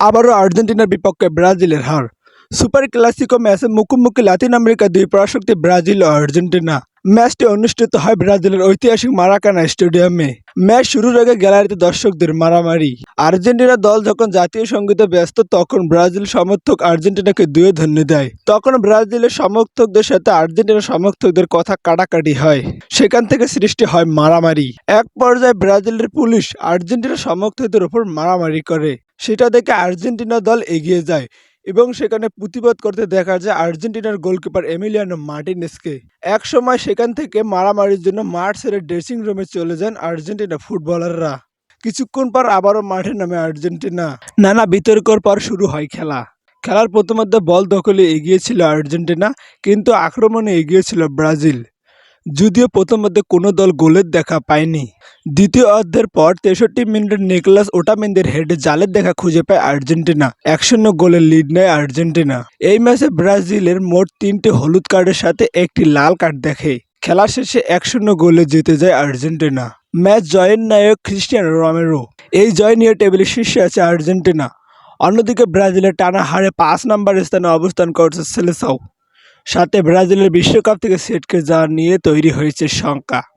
আবারও আর্জেন্টিনার বিপক্ষে ব্রাজিলের হার। সুপার ক্লাসিকো ম্যাচে মুখোমুখি লাতিন আমেরিকা দুই পরাশক্তি ব্রাজিল ও আর্জেন্টিনা। ম্যাচটি অনুষ্ঠিত হয় ব্রাজিলের ঐতিহাসিক মারাকানা স্টেডিয়ামে। ম্যাচ শুরুর আগে গ্যালারিতে দর্শকদের মারামারি। আর্জেন্টিনা দল যখন জাতীয় সঙ্গীতে ব্যস্ত, তখন ব্রাজিল সমর্থক আর্জেন্টিনাকে দুয়ে ধন্য দেয়। তখন ব্রাজিলের সমর্থকদের সাথে আর্জেন্টিনা সমর্থকদের কথা কাটাকাটি হয়। সেখান থেকে সৃষ্টি হয় মারামারি। এক পর্যায়ে ব্রাজিলের পুলিশ আর্জেন্টিনা সমর্থকদের উপর মারামারি করে। সেটা দেখে আর্জেন্টিনা দল এগিয়ে যায় এবং সেখানে প্রতিবাদ করতে দেখা যায় আর্জেন্টিনার গোলকিপার এমিলিয়ানো মার্টিনেসকে। এক সময় সেখান থেকে মারামারির জন্য মাঠ ছেড়ে ড্রেসিং রুমে চলে যান আর্জেন্টিনা ফুটবলাররা। কিছুক্ষণ পর আবারও মাঠে নামে আর্জেন্টিনা। নানা বিতর্কর পর শুরু হয় খেলা। খেলার প্রথমার্ধে বল দখলে এগিয়েছিল আর্জেন্টিনা, কিন্তু আক্রমণে এগিয়েছিল ব্রাজিল। যদিও প্রথম প্রথমার্ধে কোনো দল গোলের দেখা পায়নি। দ্বিতীয় অর্ধের পর তেষট্টি মিনিটে নিকলাস ওটামেন্দের হেডে জালের দেখা খুঁজে পায় আর্জেন্টিনা। এক শূন্য গোলের লিড নেয় আর্জেন্টিনা। এই ম্যাচে ব্রাজিলের মোট তিনটি হলুদ কার্ডের সাথে একটি লাল কার্ড দেখে। খেলা শেষে এক শূন্য গোলে জিতে যায় আর্জেন্টিনা। ম্যাচ জয়ের নায়ক খ্রিস্টিয়ানো রমেরো এই জয় নিয়ে টেবিলের শীর্ষে আছে আর্জেন্টিনা। অন্যদিকে ব্রাজিলের টানা হারে পাঁচ নম্বর স্থানে অবস্থান করছে সেলেসাও। সাথে ব্রাজিলের বিশ্বকাপ থেকে সেটকে যাওয়া নিয়ে তৈরি হয়েছে শঙ্কা।